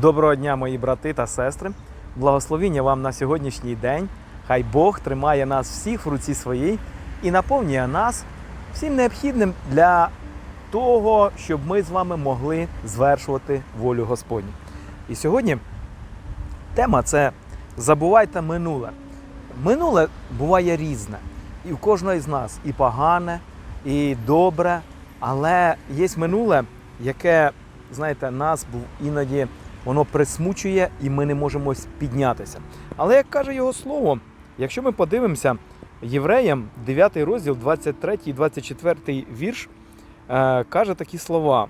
Доброго дня, мої брати та сестри. Благословіння вам на сьогоднішній день. Хай Бог тримає нас всіх в руці своїй і наповнює нас всім необхідним для того, щоб ми з вами могли звершувати волю Господню. І сьогодні тема це забувайте минуле. Минуле буває різне. І в кожного з нас і погане, і добре, але є минуле, яке, знаєте, нас був іноді воно присмучує, і ми не можемо піднятися. Але як каже його слово, якщо ми подивимося євреям, 9 розділ, 23 і 24 вірш, е, каже такі слова.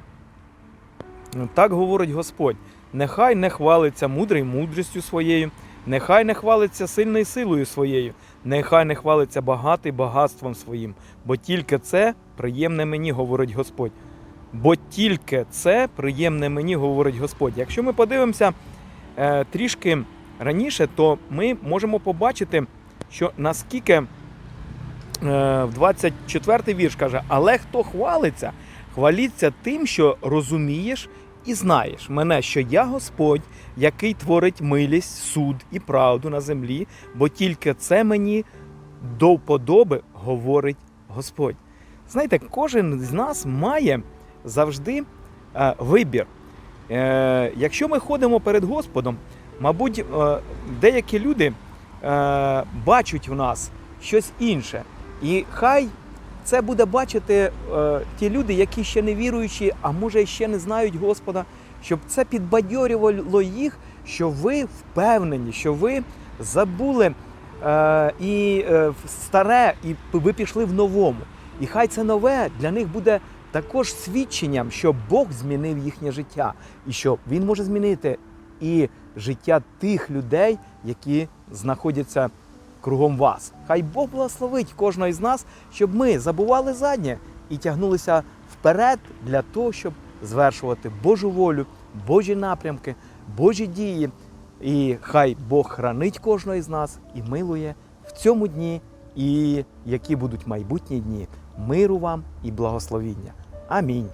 Так говорить Господь: нехай не хвалиться мудрий мудрістю своєю, нехай не хвалиться сильною силою своєю, нехай не хвалиться багатий багатством своїм, бо тільки це приємне мені, говорить Господь. Бо тільки це приємне мені, говорить Господь. Якщо ми подивимося е, трішки раніше, то ми можемо побачити, що наскільки е, в 24 вірш каже, але хто хвалиться, хваліться тим, що розумієш і знаєш мене, що я Господь, який творить милість, суд і правду на землі, бо тільки це мені до вподоби говорить Господь. Знаєте, кожен з нас має завжди е, вибір. Е, якщо ми ходимо перед Господом, мабуть, е, деякі люди бачать в нас щось інше. І хай це буде бачити ті люди, які ще не віруючі, а може ще не знають Господа, щоб це підбадьорювало їх, що ви впевнені, що ви забули і старе, і ви пішли в новому. І хай це нове для них буде також свідченням, що Бог змінив їхнє життя, і що Він може змінити і життя тих людей, які знаходяться кругом вас. Хай Бог благословить кожного із нас, щоб ми забували заднє і тягнулися вперед для того, щоб звершувати Божу волю, Божі напрямки, Божі дії. І хай Бог хранить кожного із нас і милує в цьому дні, і які будуть майбутні дні. Миру вам і благословіння. Амінь.